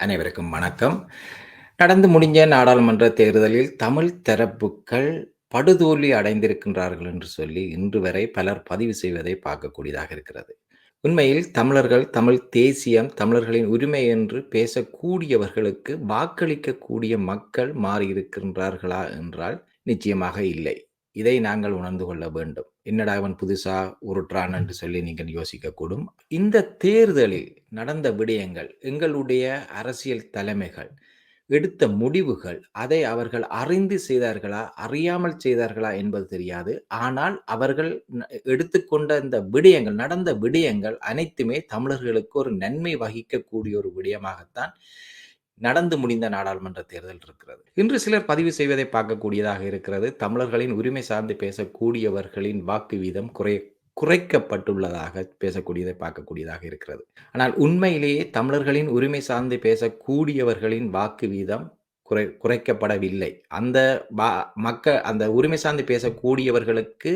அனைவருக்கும் வணக்கம். நடந்து முடிஞ்ச நாடாளுமன்ற தேர்தலில் தமிழ் தரப்புக்கள் படுதோல்வி அடைந்திருக்கின்றார்கள் என்று சொல்லி இன்று வரை பலர் பதிவு செய்வதை பார்க்கக்கூடியதாக இருக்கிறது. உண்மையில் தமிழர்கள், தமிழ் தேசியம், தமிழர்களின் உரிமை என்று பேசக்கூடியவர்களுக்கு வாக்களிக்கக்கூடிய மக்கள் மாறியிருக்கின்றார்களா என்றால் நிச்சயமாக இல்லை. இதை நாங்கள் உணர்ந்து கொள்ள வேண்டும். என்னடா இவன் புதுசா உருட்டுறான் என்று சொல்லி நீங்கள் யோசிக்கக்கூடும். இந்த தேர்தலில் நடந்த விடயங்கள் எங்களுடைய அரசியல் தலைமைகள் எடுத்த முடிவுகள் அதை அவர்கள் அறிந்து செய்தார்களா அறியாமல் செய்தார்களா என்பது தெரியாது ஆனால் அவர்கள் எடுத்துக்கொண்ட இந்த விடயங்கள் நடந்த விடயங்கள் அனைத்துமே தமிழர்களுக்கு ஒரு நன்மை வகிக்கக்கூடிய ஒரு விடயமாகத்தான் நடந்து முடிந்த நாடாளுமன்ற தேர்தல் இருக்கிறது. இன்று சிலர் பதிவு செய்வதை பார்க்கக்கூடியதாக இருக்கிறது. தமிழர்களின் உரிமை சார்ந்து பேசக்கூடியவர்களின் வாக்கு வீதம் குறை குறைக்கப்பட்டுள்ளதாக பேசக்கூடியதை பார்க்கக்கூடியதாக இருக்கிறது. ஆனால் உண்மையிலேயே தமிழர்களின் உரிமை சார்ந்து பேசக்கூடியவர்களின் வாக்கு வீதம் குறை குறைக்கப்படவில்லை. அந்த மக்கள் அந்த உரிமை சார்ந்து பேசக்கூடியவர்களுக்கு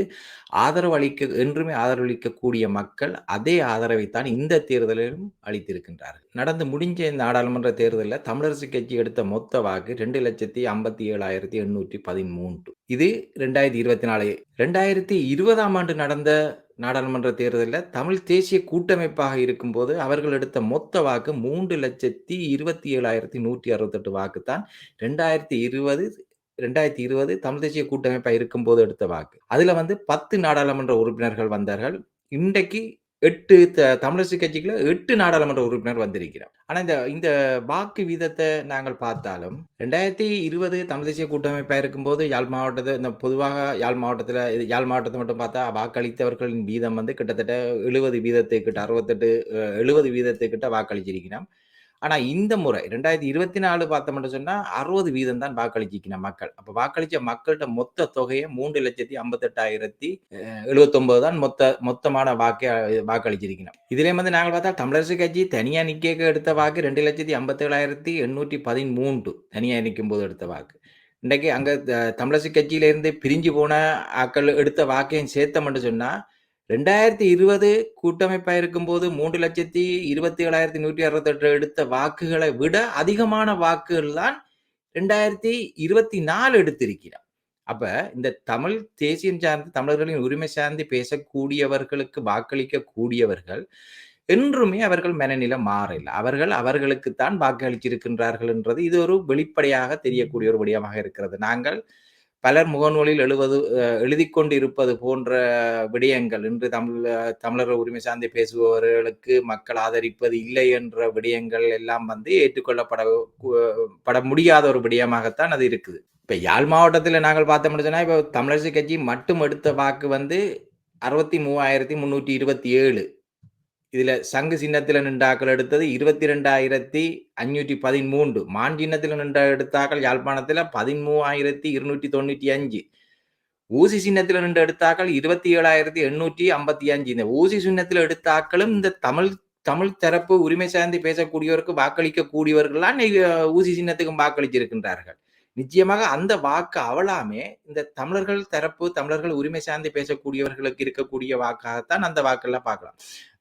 ஆதரவு அளிக்க என்றுமே ஆதரவளிக்கக்கூடிய மக்கள் அதே ஆதரவைத்தான் இந்த தேர்தலிலும் அளித்திருக்கின்றார்கள். நடந்து முடிஞ்ச நாடாளுமன்ற தேர்தலில் தமிழரசு கட்சி எடுத்த மொத்த வாக்கு ரெண்டு லட்சத்தி ஐம்பத்தி ஏழாயிரத்தி எண்ணூற்றி பதிமூன்று. இது ரெண்டாயிரத்தி இருபத்தி நாலு ரெண்டாயிரத்தி இருபதாம் ஆண்டு நடந்த நாடாளுமன்ற தேர்தலில் தமிழ் தேசிய கூட்டமைப்பாக இருக்கும்போது அவர்கள் எடுத்த மொத்த வாக்கு மூன்று லட்சத்தி இருபத்தி ஏழாயிரத்தி நூற்றி அறுபத்தெட்டு வாக்கு தான் ரெண்டாயிரத்தி இருபது ரெண்டாயிரத்தி இருபது தமிழ் தேசிய கூட்டமைப்பாக இருக்கும்போது எடுத்த வாக்கு. அதில் வந்து பத்து நாடாளுமன்ற உறுப்பினர்கள் வந்தார்கள். இன்றைக்கு எட்டு தமிழரசு கட்சிக்குள்ள எட்டு நாடாளுமன்ற உறுப்பினர் வந்திருக்கிறார். ஆனா இந்த இந்த வாக்கு வீதத்தை நாங்கள் பார்த்தாலும் ரெண்டாயிரத்தி இருபது தமிழ் தேசிய கூட்டமைப்பாக இருக்கும்போது யாழ் மாவட்டத்தை இந்த பொதுவாக யாழ் மாவட்டத்தில் யாழ் மாவட்டத்தை மட்டும் பார்த்தா வாக்களித்தவர்களின் வீதம் வந்து கிட்டத்தட்ட எழுபது வீதத்துக்கிட்ட அறுபத்தெட்டு எழுபது வீதத்துக்கிட்ட வாக்களிச்சிருக்கிறான் ஆனா இந்த முறை ரெண்டாயிரத்தி இருபத்தி நாலு பார்த்தோம்னு சொன்னா அறுபது வீதம் தான் வாக்களிச்சிக்கணும் மக்கள். அப்ப வாக்களிச்ச மக்கள்கிட்ட மொத்த தொகையை மூன்று லட்சத்தி ஐம்பத்தெட்டாயிரத்தி எழுபத்தொன்பது தான் மொத்த மொத்தமான வாக்கை வாக்களிச்சிருக்கணும் இதுல வந்து நாங்கள் பார்த்தா தமிழரசு கட்சி தனியா நிக்க எடுத்த வாக்கு ரெண்டு லட்சத்தி ஐம்பத்தேழாயிரத்தி எண்ணூற்றி பதிமூன்று தனியா நிற்கும் போது எடுத்த வாக்கு. இன்றைக்கு அங்க தமிழரசு கட்சியில இருந்து பிரிஞ்சு போன ஆக்கள் எடுத்த வாக்கையும் சேர்த்தோம்னு சொன்னா ரெண்டாயிரத்தி இருபது கூட்டமைப்பாக இருக்கும்போது மூன்று லட்சத்தி இருபத்தி ஏழாயிரத்தி நூற்றி அறுபத்தெட்டு எடுத்த வாக்குகளை விட அதிகமான வாக்குகள் தான் ரெண்டாயிரத்தி இருபத்தி நாலு எடுத்திருக்கிறார். அப்ப இந்த தமிழ் தேசியம் சார்ந்து தமிழர்களின் உரிமை சார்ந்து பேசக்கூடியவர்களுக்கு வாக்களிக்க கூடியவர்கள் என்றுமே அவர்கள் மனநிலை மாறல. அவர்கள் அவர்களுக்குத்தான் வாக்களிச்சிருக்கின்றார்கள் என்றது இது ஒரு வெளிப்படையாக தெரியக்கூடிய ஒரு விடயமாக இருக்கிறது. நாங்கள் பலர் முகநூலில் எழுவது எழுதி கொண்டு இருப்பது போன்ற விடயங்கள். இன்று தமிழ் தமிழர் உரிமை சார்ந்து பேசுபவர்களுக்கு மக்கள் ஆதரிப்பது இல்லை என்ற விடயங்கள் எல்லாம் வந்து ஏற்றுக்கொள்ளப்பட பட முடியாத ஒரு விடயமாகத்தான் அது இருக்குது. இப்போ யாழ் மாவட்டத்தில் நாங்கள் பார்த்தோம்னு சொன்னால் இப்போ தமிழரசு கட்சி மட்டும் எடுத்த வாக்கு வந்து அறுபத்தி மூவாயிரத்தி முன்னூற்றி இருபத்தி ஏழு. இதுல சங்கு சின்னத்துல நின்றாக்கள் எடுத்தது இருபத்தி ரெண்டாயிரத்தி அஞ்சூற்றி பதிமூன்று. மான் சின்னத்துல நின்ற எடுத்தாக்கள் யாழ்ப்பாணத்துல பதிமூவாயிரத்தி இருநூற்றி தொண்ணூற்றி அஞ்சு. ஊசி சின்னத்தில் நின்று எடுத்தாக்கள் இருபத்தி ஏழாயிரத்தி எண்ணூற்றி ஐம்பத்தி அஞ்சு. இந்த ஊசி சின்னத்தில் எடுத்தாக்களும் இந்த தமிழ் தமிழ் தரப்பு உரிமை சார்ந்து பேசக்கூடியவருக்கு வாக்களிக்க கூடியவர்கள்லாம் ஊசி சின்னத்துக்கும் வாக்களிச்சிருக்கின்றார்கள் நிச்சயமாக அந்த வாக்கு அவளாமே இந்த தமிழர்கள் தரப்பு தமிழர்கள் உரிமை சார்ந்து பேசக்கூடியவர்களுக்கு இருக்கக்கூடிய வாக்காகத்தான் அந்த வாக்கெல்லாம் பார்க்கலாம்.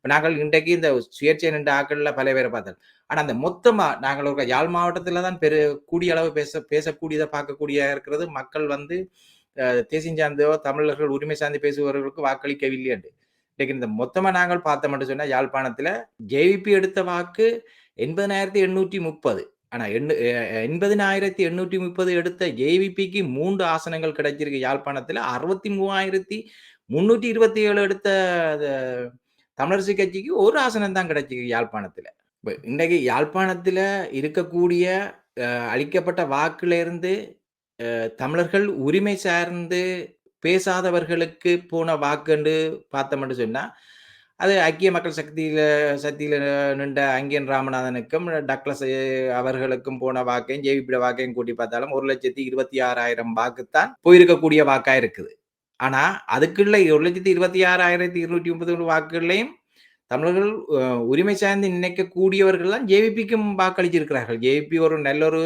இப்போ நாங்கள் இன்றைக்கு இந்த சுயேட்சை நின்ற ஆக்களில் பல பேரை பார்த்தோம் ஆனால் அந்த மொத்தமாக நாங்கள் ஒரு யாழ் மாவட்டத்தில் தான் பெரு கூடிய அளவு பேச பேசக்கூடியதை பார்க்கக்கூடிய இருக்கிறது. மக்கள் வந்து தேசியம் சார்ந்தோ தமிழர்கள் உரிமை சார்ந்து பேசுபவர்களுக்கு வாக்களிக்கவில்லை என்று. இன்றைக்கு இந்த மொத்தமாக நாங்கள் பார்த்த மட்டும் சொன்னால் யாழ்ப்பாணத்தில் ஜேவிபி எடுத்த வாக்கு எண்பதனாயிரத்தி எண்ணூற்றி முப்பது. ஆனால் எண்ணு எண்பதினாயிரத்தி எண்ணூற்றி முப்பது எடுத்த ஜேவிபிக்கு மூன்று ஆசனங்கள் கிடைச்சிருக்கு. யாழ்ப்பாணத்தில் அறுபத்தி மூவாயிரத்தி முன்னூற்றி இருபத்தி ஏழு எடுத்த தமிழரசு கட்சிக்கு ஒரு ஆசனம் தான் கிடைச்சிருக்கு இப்போ இன்றைக்கு யாழ்ப்பாணத்தில் இருக்கக்கூடிய அளிக்கப்பட்ட வாக்கிலிருந்து தமிழர்கள் உரிமை சார்ந்து பேசாதவர்களுக்கு போன வாக்குன்னு பார்த்தோம்னு சொன்னால் அது ஐக்கிய மக்கள் சக்தியில் சக்தியில் நின்ற அங்கியன் ராமநாதனுக்கும் டக்ளஸ் அவர்களுக்கும் போன வாக்கையும் ஜேவிபிட வாக்கையும் கூட்டி பார்த்தாலும் ஒரு லட்சத்தி இருபத்தி ஆறாயிரம் வாக்குத்தான் போயிருக்கக்கூடிய வாக்காக இருக்குது. ஆனா அதுக்குள்ள ஒரு லட்சத்தி இருபத்தி ஆறாயிரத்தி இருநூற்றி முப்பத்தி ஒன்று வாக்குகளையும் தமிழர்கள் உரிமை சார்ந்து நினைக்கக்கூடியவர்கள் தான் ஜேவிபிக்கும் வாக்களிச்சிருக்கிறார்கள். ஜேவிபி ஒரு நல்ல ஒரு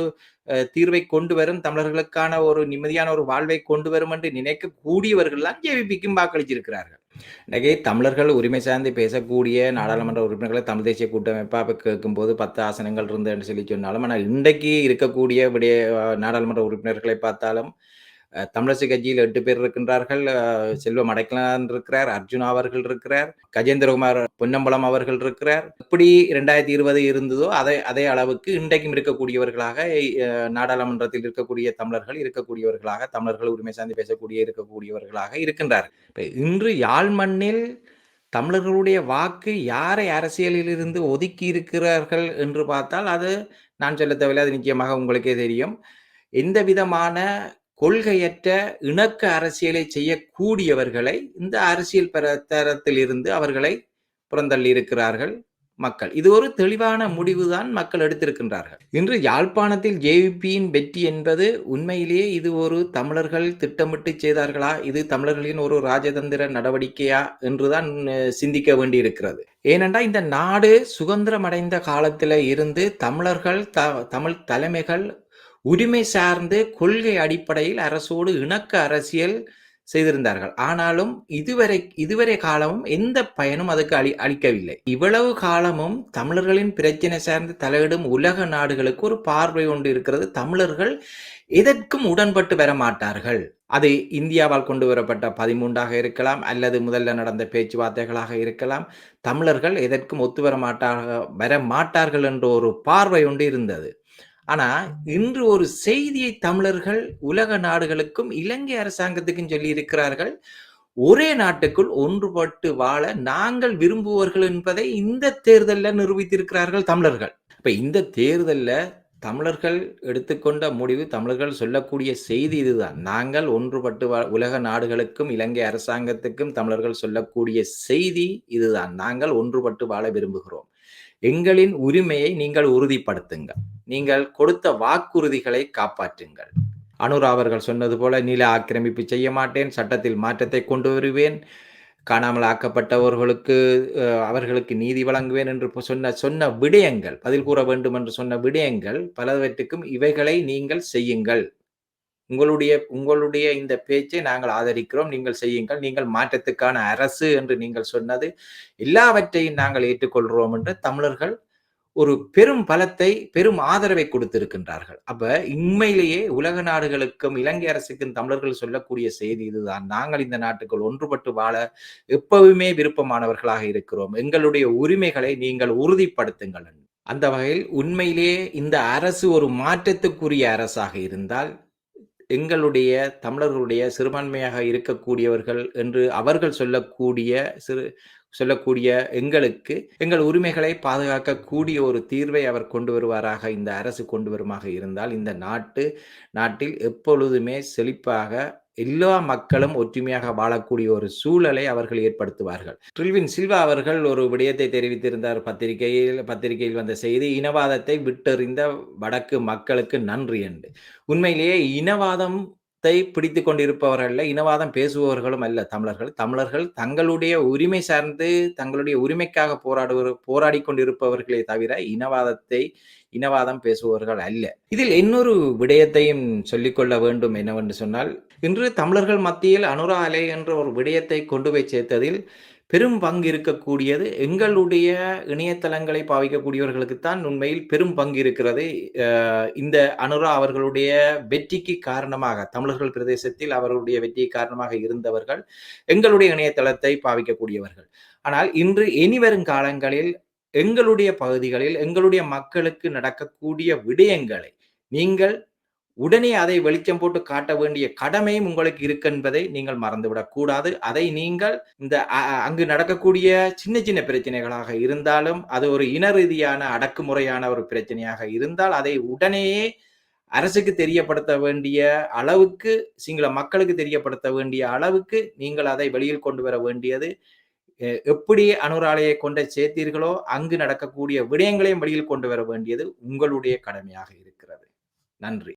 தீர்வை கொண்டு வரும், தமிழர்களுக்கான ஒரு நிம்மதியான ஒரு வாழ்வை கொண்டு வரும் என்று நினைக்கக்கூடியவர்கள் தான் ஜேவிபிக்கும் வாக்களிச்சிருக்கிறார்கள். இன்னைக்கு தமிழர்கள் உரிமை சார்ந்து பேசக்கூடிய நாடாளுமன்ற உறுப்பினர்களை தமிழ் தேசிய கூட்டமைப்பாக கேட்கும்போது 10 ஆசனங்கள் இருந்ததுன்னு சொல்லி சொன்னாலும், ஆனால் இன்றைக்கு இருக்கக்கூடிய விடைய நாடாளுமன்ற உறுப்பினர்களை பார்த்தாலும், தமிழரசு கட்சியில் எட்டு பேர் இருக்கின்றார்கள். செல்வம் அடைக்கலான் இருக்கிறார், அர்ஜுன் அவர்கள் இருக்கிறார், கஜேந்திரகுமார் பொன்னம்பலம் அவர்கள் இருக்கிறார். எப்படி 2020 இருந்ததோ அதே அதே அளவுக்கு இன்றைக்கும் இருக்கக்கூடியவர்களாக நாடாளுமன்றத்தில் இருக்கக்கூடிய தமிழர்கள் இருக்கக்கூடியவர்களாக, தமிழர்கள் உரிமை சார்ந்து பேசக்கூடிய இருக்கக்கூடியவர்களாக இருக்கின்றார் இன்று யாழ் மண்ணில் தமிழர்களுடைய வாக்கு யாரை அரசியலில் இருந்து ஒதுக்கி இருக்கிறார்கள் என்று பார்த்தால், அது நான் சொல்ல அது நிச்சயமாக உங்களுக்கே தெரியும். எந்த விதமான கொள்கையற்ற இணக்க அரசியலை செய்யக்கூடியவர்களை இந்த அரசியல் பிரச்சாரத்தில் இருந்து அவர்களை புறந்தள்ளி இருக்கிறார்கள் மக்கள். இது ஒரு தெளிவான முடிவுதான் மக்கள் எடுத்திருக்கின்றார்கள். இன்று யாழ்ப்பாணத்தில் ஜேவிபியின் வெற்றி என்பது உண்மையிலேயே இது ஒரு தமிழர்கள் திட்டமிட்டு செய்தார்களா? இது தமிழர்களின் ஒரு ராஜதந்திர நடவடிக்கையா? என்றுதான் சிந்திக்க வேண்டியிருக்கிறது. ஏனென்றால் இந்த நாடு சுதந்திரம் அடைந்த இருந்து தமிழர்கள் த தமிழ் தலைமைகள் உரிமை சார்ந்து கொள்கை அடிப்படையில் அரசோடு இணக்க அரசியல் செய்திருந்தார்கள். ஆனாலும் இதுவரை இதுவரை காலமும் எந்த பயனும் அதுக்கு அளி அளிக்கவில்லை. இவ்வளவு காலமும் தமிழர்களின் பிரச்சனை சார்ந்து தலையிடும் உலக நாடுகளுக்கு ஒரு பார்வை ஒன்று இருக்கிறது. தமிழர்கள் எதற்கும் உடன்பட்டு வர மாட்டார்கள். அது இந்தியாவால் கொண்டு வரப்பட்ட 13ஆக இருக்கலாம், அல்லது முதல்ல நடந்த பேச்சுவார்த்தைகளாக இருக்கலாம். தமிழர்கள் எதற்கும் ஒத்து வர மாட்டாக வர மாட்டார்கள் என்ற ஒரு பார்வை ஒன்று இருந்தது. ஆனா, இன்று ஒரு செய்தியை தமிழர்கள் உலக நாடுகளுக்கும், இலங்கை அரசாங்கத்துக்கும் சொல்லி இருக்கிறார்கள் ஒரே நாட்டுக்குள் ஒன்றுபட்டு வாழ நாங்கள் விரும்புவர்கள் என்பதை இந்த தேர்தலில் நிரூபித்திருக்கிறார்கள் தமிழர்கள். இப்ப இந்த தேர்தலில் தமிழர்கள் எடுத்துக்கொண்ட முடிவு, தமிழர்கள் சொல்லக்கூடிய செய்தி இதுதான். நாங்கள் ஒன்றுபட்டு உலக நாடுகளுக்கும், இலங்கை அரசாங்கத்துக்கும் தமிழர்கள் சொல்லக்கூடிய செய்தி இதுதான். நாங்கள் ஒன்றுபட்டு வாழ விரும்புகிறோம். எங்களின் உரிமையை நீங்கள் உறுதிப்படுத்துங்கள். நீங்கள் கொடுத்த வாக்குறுதிகளை காப்பாற்றுங்கள். அனுரா அவர்கள் சொன்னது போல நில ஆக்கிரமிப்பு செய்ய மாட்டேன், சட்டத்தில் மாற்றத்தை கொண்டு வருவேன், காணாமல் ஆக்கப்பட்டவர்களுக்கு அவர்களுக்கு நீதி வழங்குவேன் என்று சொன்ன சொன்ன விடயங்கள், பதில் கூற வேண்டும் என்று சொன்ன விடயங்கள் பலவற்றுக்கும் இவைகளை நீங்கள் செய்யுங்கள். உங்களுடைய உங்களுடைய இந்த பேச்சை நாங்கள் ஆதரிக்கிறோம். நீங்கள் செய்யுங்கள். நீங்கள் மாற்றத்துக்கான அரசு என்று நீங்கள் சொன்னது எல்லாவற்றையும் நாங்கள் ஏற்றுக்கொள்கிறோம் என்று தமிழர்கள் ஒரு பெரும் பலத்தை, பெரும் ஆதரவை கொடுத்திருக்கின்றார்கள். அப்ப உண்மையிலேயே உலக நாடுகளுக்கும், இலங்கை அரசுக்கும் தமிழர்கள் சொல்லக்கூடிய செய்தி இதுதான். நாங்கள் இந்த நாட்டுக்குள் ஒன்றுபட்டு வாழ எப்பவுமே விருப்பமானவர்களாக இருக்கிறோம். எங்களுடைய உரிமைகளை நீங்கள் உறுதிப்படுத்துங்கள். அந்த வகையில் உண்மையிலேயே இந்த அரசு ஒரு மாற்றத்துக்குரிய அரசாக இருந்தால், எங்களுடைய தமிழர்களுடைய சிறுபான்மையாக இருக்கக்கூடியவர்கள் என்று அவர்கள் சொல்லக்கூடிய சிறு சொல்லக்கூடிய எங்களுக்கு, எங்கள் உரிமைகளை பாதுகாக்கக்கூடிய ஒரு தீர்வை அவர் கொண்டு வருவாராக இந்த அரசு கொண்டு வருமாக இருந்தால், இந்த நாட்டு நாட்டில் எப்பொழுதுமே செழிப்பாக எல்லா மக்களும் ஒற்றுமையாக வாழக்கூடிய ஒரு சூழலை அவர்கள் ஏற்படுத்துவார்கள். ட்ரில்வின் சில்வா அவர்கள் ஒரு விடயத்தை தெரிவித்திருந்தார் பத்திரிகையில் பத்திரிகையில் வந்த செய்தி, இனவாதத்தை விட்டறிந்த வடக்கு மக்களுக்கு நன்றி என்று. உண்மையிலேயே இனவாதம் த்தை கொண்டிருப்பவர்கள் அல்ல, இனவாதம் பேசுபவர்களும் அல்ல தமிழர்கள். தமிழர்கள் தங்களுடைய உரிமை சார்ந்து, தங்களுடைய உரிமைக்காக போராடுவர் போராடி கொண்டிருப்பவர்களே தவிர, இனவாதத்தை இனவாதம் பேசுபவர்கள் அல்ல. இதில் இன்னொரு விடயத்தையும் சொல்லிக்கொள்ள வேண்டும் என்னவென்று சொன்னால், இன்று தமிழர்கள் மத்தியில் அனுரா அலை என்ற ஒரு விடயத்தை கொண்டு போய் சேர்த்ததில் பெரும் பங்கு இருக்கக்கூடியது எங்களுடைய இணையதளங்களை பாவிக்கக்கூடியவர்களுக்கு தான் உண்மையில் பெரும் பங்கு இருக்கிறது. இந்த அனுரா அவர்களுடைய வெற்றிக்கு காரணமாக தமிழர்கள் பிரதேசத்தில் அவர்களுடைய வெற்றிக்கு காரணமாக இருந்தவர்கள், எங்களுடைய இணையதளத்தை பாவிக்கக்கூடியவர்கள். ஆனால் இன்று இனி வரும் காலங்களில் எங்களுடைய பகுதிகளில், எங்களுடைய மக்களுக்கு நடக்கக்கூடிய விடயங்களை நீங்கள் உடனே அதை வெளிச்சம் போட்டு காட்ட வேண்டிய கடமையும் உங்களுக்கு இருக்கு என்பதை நீங்கள் மறந்துவிடக் கூடாது. அதை நீங்கள் இந்த அங்கு நடக்கக்கூடிய சின்ன சின்ன பிரச்சனைகளாக இருந்தாலும், அது ஒரு இன ரீதியான அடக்குமுறையான ஒரு பிரச்சனையாக இருந்தால், அதை உடனேயே அரசுக்கு தெரியப்படுத்த வேண்டிய அளவுக்கு, சிங்கள மக்களுக்கு தெரியப்படுத்த வேண்டிய அளவுக்கு நீங்கள் அதை வெளியில் கொண்டு வர வேண்டியது, எப்படி அனுராலையை கொண்ட சேர்த்தீர்களோ, அங்கு நடக்கக்கூடிய விடயங்களையும் வழியில் கொண்டு வர வேண்டியது உங்களுடைய கடமையாக இருக்கிறது. நன்றி.